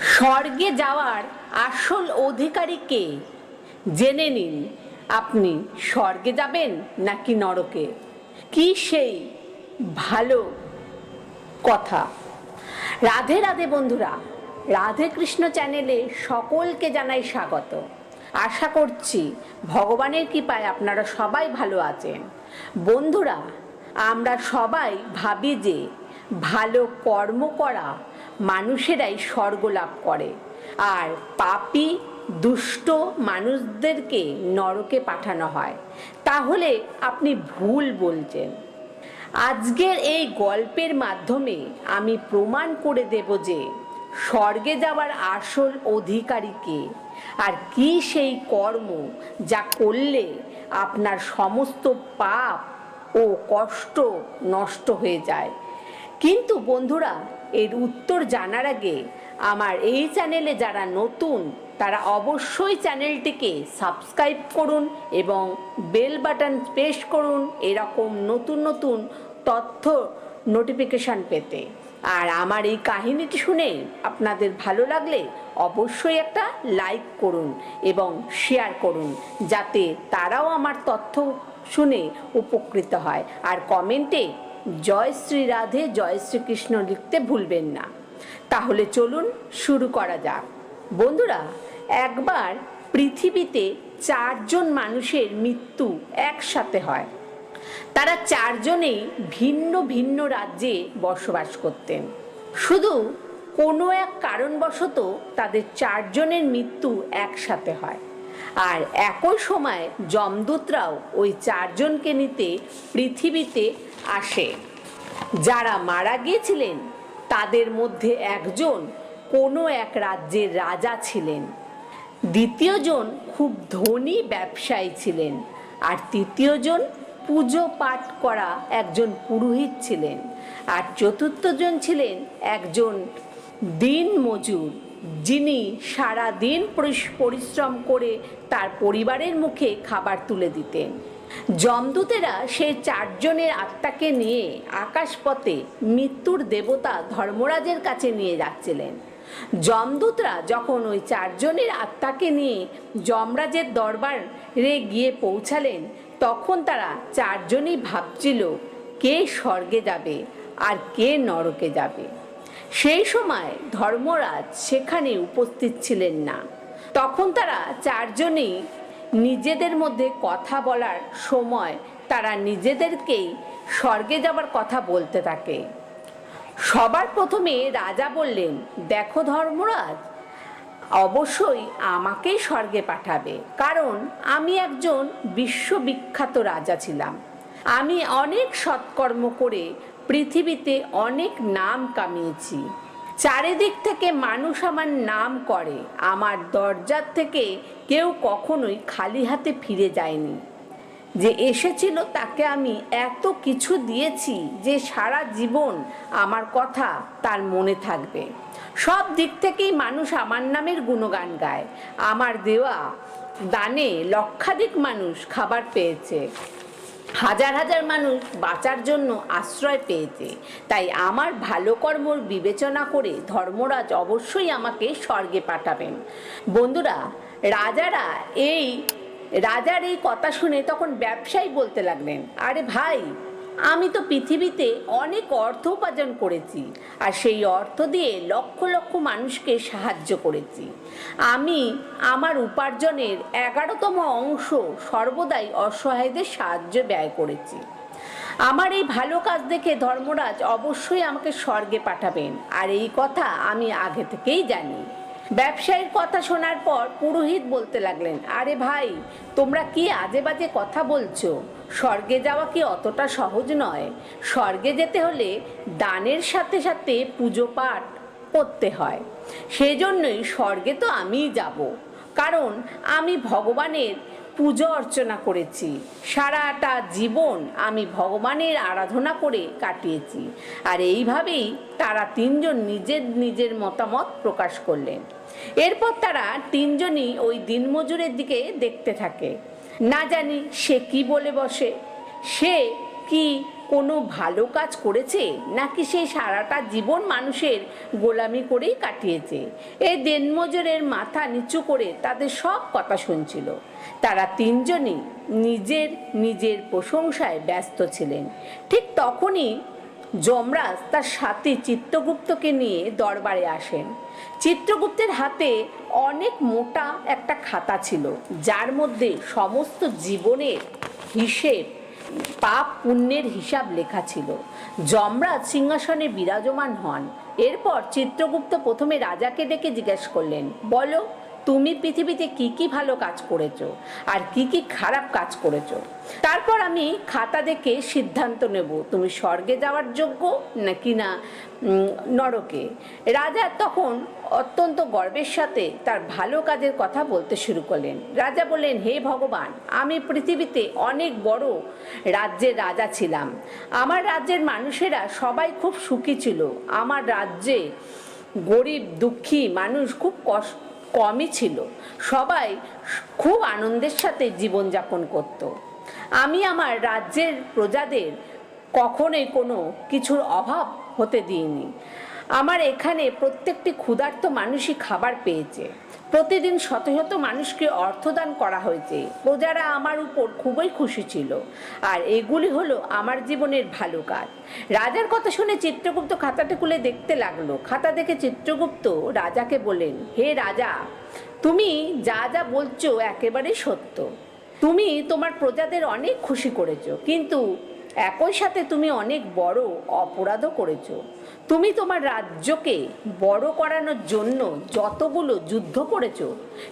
স্বর্গে যাওয়ার আসল অধিকারী কে? জেনে নিন, আপনি স্বর্গে যাবেন নাকি নরকে? কি সেই ভালো কথা? রাধে রাধে বন্ধুরা, রাধে কৃষ্ণ চ্যানেলে সকলকে জানাই স্বাগত। আশা করছি ভগবানের কৃপায় আপনারা সবাই ভালো আছেন। বন্ধুরা, আমরা সবাই ভাবি যে ভালো কর্ম করা মানুষেরাই স্বর্গ লাভ করে। আর পাপি, দুষ্ট মানুষদেরকে নরকে পাঠানো হয়। তাহলে আপনি ভুল বলছেন। আজকের এই গল্পের মাধ্যমে আমি প্রমাণ করে দেব যে স্বর্গে যাওয়ার আসল অধিকারী কে আর কি সেই কর্ম যা করলে আপনার সমস্ত পাপ ও কষ্ট নষ্ট হয়ে যায়। কিন্তু বন্ধুরা, এর উত্তর জানার আগে আমার এই চ্যানেলে যারা নতুন, তারা অবশ্যই চ্যানেলটিকে সাবস্ক্রাইব করুন এবং বেল বাটন প্রেস করুন এরকম নতুন নতুন তথ্য নোটিফিকেশান পেতে। আর আমার এই কাহিনীটি শুনে আপনাদের ভালো লাগলে অবশ্যই একটা লাইক করুন এবং শেয়ার করুন, যাতে তারাও আমার তথ্য শুনে উপকৃত হয়। আর কমেন্টে জয় শ্রী রাধে, জয় শ্রীকৃষ্ণ লিখতে ভুলবেন না। তাহলে চলুন শুরু করা যাক। বন্ধুরা, একবার পৃথিবীতে চারজন মানুষের মৃত্যু একসাথে হয়। তারা চারজনেই ভিন্ন ভিন্ন রাজ্যে বসবাস করতেন। শুধু কোনো এক কারণবশত তাদের চারজনের মৃত্যু একসাথে হয়। আর একই সময় যমদূতরাও ওই চারজনকে নিতে পৃথিবীতে আসে। যারা মারা গিয়েছিলেন, তাদের মধ্যে একজন কোনো এক রাজ্যের রাজা ছিলেন। দ্বিতীয়জন খুব ধনী ব্যবসায়ী ছিলেন আর তৃতীয়জন পুজো পাঠ করা একজন পুরোহিত ছিলেন। আর চতুর্থজন ছিলেন একজন দিন মজুর যিনি সারা দিন পরিশ্রম করে তার পরিবারের মুখে খাবার তুলে দিতেন। যমদূতেরা সেই চারজনের আত্মাকে নিয়ে আকাশপথে মৃত্যুর দেবতা ধর্মরাজের কাছে নিয়ে যাচ্ছিলেন। যমদূতরা যখন ওই চারজনের আত্মাকে নিয়ে যমরাজের দরবারে গিয়ে পৌঁছালেন, তখন তারা চারজনই ভাবছিল, কে স্বর্গে যাবে আর কে নরকে যাবে। সেই সময় ধর্মরাজ সেখানে উপস্থিত ছিলেন না। তখন তারা চারজনই নিজেদের মধ্যে কথা বলার সময় তারা নিজেদেরকেই স্বর্গে যাবার কথা বলতে থাকে। সবার প্রথমে রাজা বললেন, দেখো ধর্মরাজ, অবশ্যই আমাকেই স্বর্গে পাঠাবে, কারণ আমি একজন বিশ্ববিখ্যাত রাজা ছিলাম। আমি অনেক সৎকর্ম করে পৃথিবীতে অনেক নাম কামিয়েছি। চারিদিক থেকে মানুষ আমার নাম করে। আমার দরজার থেকে কেউ কখনোই খালি হাতে ফিরে যায়নি। যে এসেছিল তাকে আমি এত কিছু দিয়েছি যে সারা জীবন আমার কথা তার মনে থাকবে। সব দিক থেকেই মানুষ আমার নামের গুণগান গায়। আমার দেওয়া দানে লক্ষাধিক মানুষ খাবার পেয়েছে। হাজার হাজার মানুষ বাঁচার জন্য আশ্রয় পেয়েছে। তাই আমার ভালো কর্মর বিবেচনা করে ধর্মরাজ অবশ্যই আমাকে স্বর্গে পাঠাবেন। বন্ধুরা, রাজারা এই, রাজার এই কথা শুনে তখন ব্যবসায়ী বলতে লাগলেন, আরে ভাই আমি তো পৃথিবীতে অনেক অর্থ উপার্জন করেছি আর সেই অর্থ দিয়ে লক্ষ লক্ষ মানুষকে সাহায্য করেছি। আমি আমার উপার্জনের এগারোতম অংশ সর্বদাই অসহায়দের সাহায্য ব্যয় করেছি। আমার এই ভালো কাজ দেখে ধর্মরাজ অবশ্যই আমাকে স্বর্গে পাঠাবেন। আর এই কথা আমি আগে থেকেই জানি। ব্যবসায়ীর কথা শোনার পর পুরোহিত বলতে লাগলেন, আরে ভাই, তোমরা কি আজে বাজে কথা বলছো? স্বর্গে যাওয়া কি অতটা সহজ নয়। স্বর্গে যেতে হলে দানের সাথে সাথে পুজো পাঠ করতে হয়। সেজন্যই স্বর্গে তো আমিই যাব। কারণ আমি ভগবানের পুজো অর্চনা করেছি। সারাটা জীবন আমি ভগবানের আরাধনা করে কাটিয়েছি। আর এইভাবেই তারা তিনজন নিজের নিজের মতামত প্রকাশ করলেন। এরপর তারা তিনজনই ওই দিনমজুরের দিকে দেখতে থাকে। না জানি সে কি বলে বসে। সে কি কোনো ভালো কাজ করেছে, নাকি সে সারাটা জীবন মানুষের গোলামি করেই কাটিয়েছে? এই দিনমজুরের মাথা নিচু করে তাদের সব কথা শুনছিল। তারা তিনজনই নিজের নিজের প্রশংসায় ব্যস্ত ছিলেন। ঠিক তখনই যমরাজ তার সাথে চিত্রগুপ্তকে নিয়ে দরবারে আসেন। চিত্রগুপ্তের হাতে অনেক মোটা একটা খাতা ছিল, যার মধ্যে সমস্ত জীবনের হিসেব, পাপ পুণ্যের হিসাব লেখা ছিল। যমরাজ সিংহাসনে বিরাজমান হন। এরপর চিত্রগুপ্ত প্রথমে রাজাকে ডেকে জিজ্ঞেস করলেন, বলো তুমি পৃথিবীতে কি কি ভালো কাজ করেছ আর কি কি খারাপ কাজ করেছ? তারপর আমি খাতা দেখে সিদ্ধান্ত নেব, তুমি স্বর্গে যাওয়ার যোগ্য নাকি না নরকে? রাজা তখন অত্যন্ত গর্বের সাথে তার ভালো কাজের কথা বলতে শুরু করলেন। রাজা বললেন, হে ভগবান, আমি পৃথিবীতে অনেক বড় রাজ্যের রাজা ছিলাম। আমার রাজ্যের মানুষেরা সবাই খুব সুখী ছিল। আমার রাজ্যে গরিব, দুঃখী মানুষ খুব কষ্ট কমই ছিল। সবাই খুব আনন্দের সাথে জীবনযাপন করত। আমি আমার রাজ্যের প্রজাদের কখনোই কোনো কিছুর অভাব হতে দিইনি। আমার এখানে প্রত্যেকটি ক্ষুধার্ত মানুষই খাবার পেয়েছে। প্রতিদিন শত শত মানুষকে অর্থদান করা হয়েছে। প্রজারা আমার উপর খুবই খুশি ছিল। আর এগুলি হলো আমার জীবনের ভালো কাজ। রাজার কথা শুনে চিত্রগুপ্ত খাতাটা খুলে দেখতে লাগল। খাতা দেখে চিত্রগুপ্ত রাজাকে বলেন হে রাজা, তুমি যা যা বলছো একেবারেই সত্য। তুমি তোমার প্রজাদের অনেক খুশি করেছ। কিন্তু একই সাথে তুমি অনেক বড় অপরাধও করেছ। তুমি তোমার রাজ্যকে বড় করানোর জন্য যতগুলো যুদ্ধ করেছ,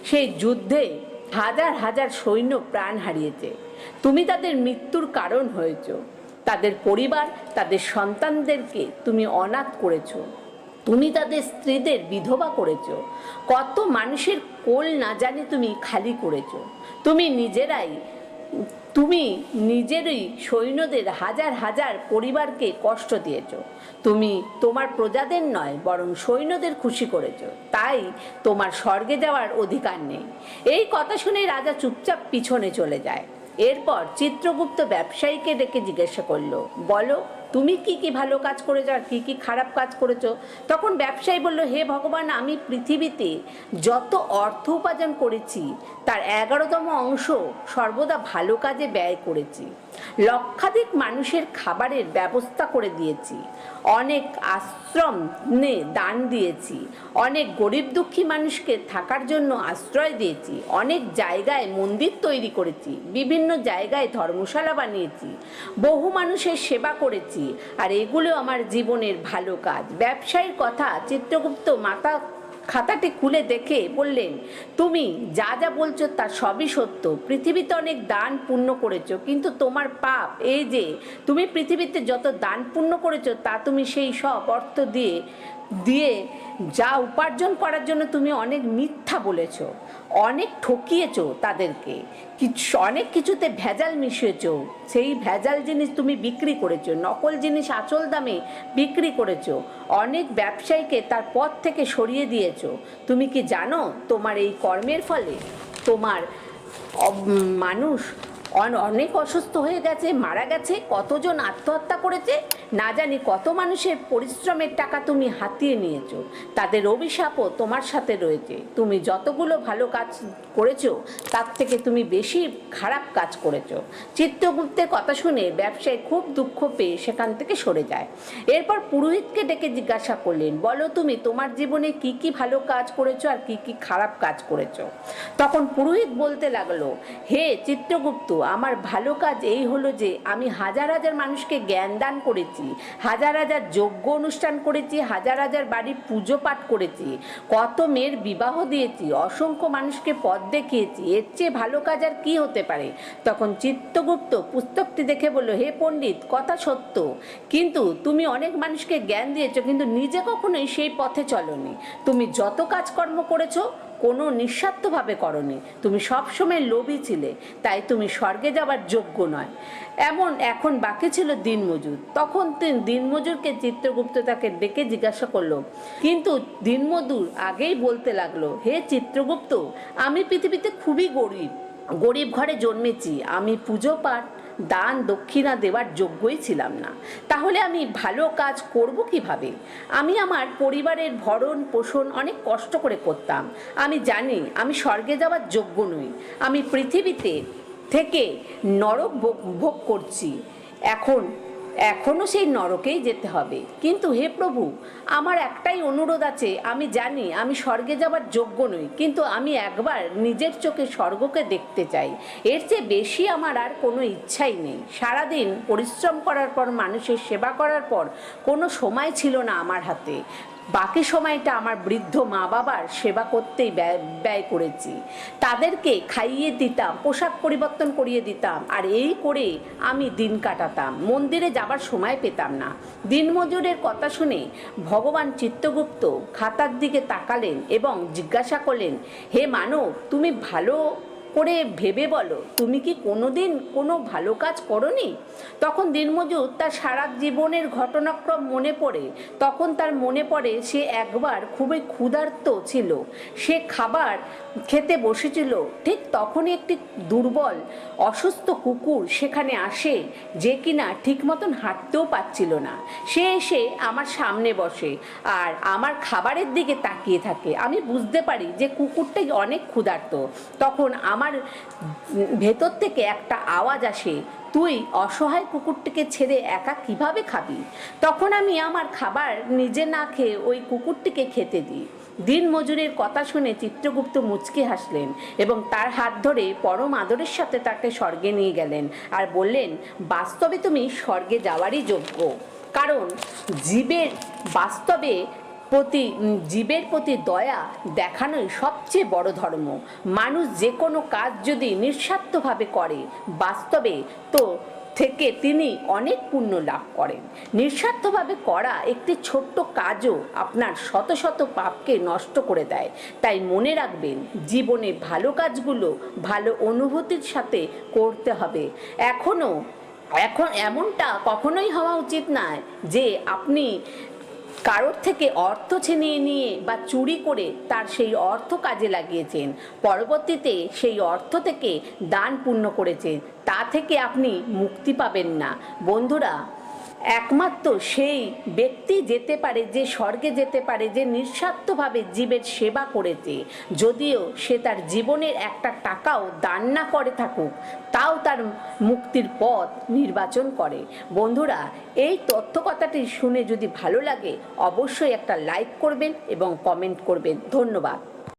সেই যুদ্ধে হাজার হাজার সৈন্য প্রাণ হারিয়েছে। তুমি তাদের মৃত্যুর কারণ হয়েছ। তাদের পরিবার, তাদের সন্তানদেরকে তুমি অনাথ করেছ। তুমি তাদের স্ত্রীদের বিধবা করেছ। কত মানুষের কোল না জানি তুমি খালি করেছ। তুমি নিজেরাই তুমি নিজেরই সৈন্যদের হাজার হাজার পরিবারকে কষ্ট দিয়েছ। তুমি তোমার প্রজাদের নয়, বরং সৈন্যদের খুশি করেছ। তাই তোমার স্বর্গে যাওয়ার অধিকার নেই। এই কথা শুনে রাজা চুপচাপ পিছনে চলে যায়। এরপর চিত্রগুপ্ত ব্যবসায়ীকে ডেকে জিজ্ঞাসা করল, বলো তুমি কি কি ভালো কাজ করেছ আর কি কি খারাপ কাজ করেছ? তখন ব্যবসায়ী বলল, হে ভগবান, আমি পৃথিবীতে যত অর্থ উপার্জন করেছি, তার এগারোতম অংশ সর্বদা ভালো কাজে ব্যয় করেছি। লক্ষাধিক মানুষের খাবারের ব্যবস্থা করে দিয়েছি। অনেক আশ্রম নে দান দিয়েছি। অনেক গরিব দুঃখী মানুষকে থাকার জন্য আশ্রয় দিয়েছি। অনেক জায়গায় মন্দির তৈরি করেছি। বিভিন্ন জায়গায় ধর্মশালা বানিয়েছি। বহু মানুষের সেবা করেছি। আর এগুলো আমার জীবনের ভালো কাজ। ব্যবসায়ীর কথা চিত্রগুপ্ত মাথা খাতাটি খুলে দেখে বললেন, তুমি যা যা বলছো তা সবই সত্য। পৃথিবীতে অনেক দান পুণ্য করেছ, কিন্তু তোমার পাপ এই যে, তুমি পৃথিবীতে যত দান পূর্ণ করেছ তা তুমি সেই সব অর্থ দিয়ে দিয়ে যা উপার্জন করার জন্য তুমি অনেক মিথ্যা বলেছ, অনেক ঠকিয়েছ তাদেরকে, কিছু, অনেক কিছুতে ভেজাল মিশিয়েছ, সেই ভেজাল জিনিস তুমি বিক্রি করেছ, নকল জিনিস আচল দামে বিক্রি করেছ, অনেক ব্যবসায়ীকে তার পথ থেকে সরিয়ে দিয়েছ। তুমি কি জানো তোমার এই কর্মের ফলে তোমার মানুষ অন- অনেক অসুস্থ হয়ে গেছে, মারা গেছে, কতজন আত্মহত্যা করেছে? না জানি কত মানুষের পরিশ্রমের টাকা তুমি হাতিয়ে নিয়েছো, তাদের অভিশাপও তোমার সাথে রয়েছে। তুমি যতগুলো ভালো কাজ করেছ, তার থেকে তুমি বেশি খারাপ কাজ করেছ। চিত্রগুপ্তের কথা শুনে ব্যবসায়ী খুব দুঃখ পেয়ে সেখান থেকে সরে যায়। এরপর পুরোহিতকে ডেকে জিজ্ঞাসা করলেন, বলো তুমি, তোমার জীবনে কি কি ভালো কাজ করেছ আর কি কি খারাপ কাজ করেছ? তখন পুরোহিত বলতে লাগল, হে চিত্রগুপ্ত, আমার ভালো কাজ এই হলো যে, আমি হাজার হাজার মানুষকে জ্ঞান দান করেছি হাজার হাজার যজ্ঞ অনুষ্ঠান করেছি, হাজার হাজার বাড়ির পুজো পাঠ করেছি, কত মেয়ের বিবাহ দিয়েছি, অসংখ্য মানুষকে পথ দেখিয়েছি, এর চেয়ে ভালো কাজ আর কি হতে পারে? তখন চিত্তগুপ্ত পুস্তকটি দেখে বলল, হে পণ্ডিত, কথা সত্য। কিন্তু তুমি অনেক মানুষকে জ্ঞান দিয়েছ, কিন্তু নিজে কখনোই সেই পথে চলনি। তুমি যত কাজকর্ম করেছ কোনো নিঃস্বার্থভাবে করনি। তুমি সবসময় লোভী ছিলে, তাই তুমি স্বর্গে যাবার যোগ্য নয়। এমন এখন বাকি ছিল দিনমজুর। তখন তিন দিনমজুরকে চিত্রগুপ্ত তাকে ডেকে জিজ্ঞাসা করল, কিন্তু দিনমজুর আগেই বলতে লাগল, হে চিত্রগুপ্ত, আমি পৃথিবীতে খুবই গরিব। গরিব ঘরে জন্মেছি, আমি পুজো পাঠ দান দক্ষিণা দেওয়ার যোগ্যই ছিলাম না। তাহলে আমি ভালো কাজ করব কীভাবে? আমি আমার পরিবারের ভরণ পোষণ অনেক কষ্ট করে করতাম। আমি জানি, আমি স্বর্গে যাওয়ার যোগ্য নই। আমি পৃথিবীতে থেকে নরক ভোগ করছি। এখন এখনও সেই নরকেই যেতে হবে। কিন্তু হে প্রভু, আমার একটাই অনুরোধ আছে, আমি জানি, আমি স্বর্গে যাবার যোগ্য নই, কিন্তু আমি একবার নিজের চোখে স্বর্গকে দেখতে চাই। এর চেয়ে বেশি আমার আর কোনো ইচ্ছাই নেই। সারাদিন পরিশ্রম করার পর, মানুষের সেবা করার পর, কোনো সময় ছিল না আমার হাতে। বাকি সময়টা আমার বৃদ্ধ মা বাবার সেবা করতেই ব্যয় করেছি। তাদেরকে খাইয়ে দিতাম, পোশাক পরিবর্তন করিয়ে দিতাম, আর এই করে আমি দিন কাটাতাম। মন্দিরে যাবার সময় পেতাম না। দিনমজুরের কথা শুনে ভগবান চিত্তগুপ্ত খাতার দিকে তাকালেন এবং জিজ্ঞাসা করলেন, হে মানব, তুমি ভালো করে ভেবে বলো, তুমি কি কোনোদিন কোনো ভালো কাজ করনি? তখন দিনমজুর তার সারা জীবনের ঘটনাক্রম মনে পড়ে। তখন তার মনে পড়ে সে একবার খুবই ক্ষুধার্ত ছিল। সে খাবার খেতে বসেছিল। ঠিক তখনই একটি দুর্বল, অসুস্থ কুকুর সেখানে আসে যে কিনা ঠিক মতন হাঁটতেও পাচ্ছিল না। সে এসে আমার সামনে বসে আর আমার খাবারের দিকে তাকিয়ে থাকে। আমি বুঝতে পারি যে কুকুরটাই অনেক ক্ষুধার্ত। তখন আমার ভেতর থেকে একটা আওয়াজ আসে, তুই অসহায় কুকুরটিকে ছেড়ে একা কীভাবে খাবি? তখন আমি আমার খাবার নিজে না খেয়ে ওই কুকুরটিকে খেতে দিই। দিন মজুরের কথা শুনে চিত্রগুপ্ত মুচকি হাসলেন এবং তার হাত ধরে পরম আদরের সাথে তাকে স্বর্গে নিয়ে গেলেন আর বললেন, বাস্তবে তুমি স্বর্গে যাওয়ারই যোগ্য। কারণ জীবের বাস্তবে প্রতি জীবের প্রতি দয়া দেখানোই সবচেয়ে বড় ধর্ম। মানুষ যে কোনো কাজ যদি নিঃস্বার্থভাবে করে, বাস্তবে তো থেকে তিনি অনেক পুণ্য লাভ করেন। নিঃস্বার্থভাবে করা একটি ছোট্ট কাজও আপনার শত শত পাপকে নষ্ট করে দেয়। তাই মনে রাখবেন, জীবনে ভালো কাজগুলো ভালো অনুভূতির সাথে করতে হবে। এখনও এখন এমনটা কখনোই হওয়া উচিত নয় যে আপনি কারোর থেকে অর্থ ছিনিয়ে নিয়ে বা চুরি করে তার সেই অর্থ কাজে লাগিয়েছেন। পরবর্তীতে সেই অর্থ থেকে দান পূর্ণ করেছেন। তা থেকে আপনি মুক্তি পাবেন না। বন্ধুরা একমাত্র সেই ব্যক্তি যেতে পারে, যে স্বর্গে যেতে পারে, যে নিঃস্বার্থভাবে জীবের সেবা করেছে। যদিও সে তার জীবনের একটা টাকাও দান না করে থাকুক, তাও তার মুক্তির পথ নির্বাচন করে। বন্ধুরা, এই তথ্য কথাটি শুনে যদি ভালো লাগে, অবশ্যই একটা লাইক করবেন এবং কমেন্ট করবেন। ধন্যবাদ।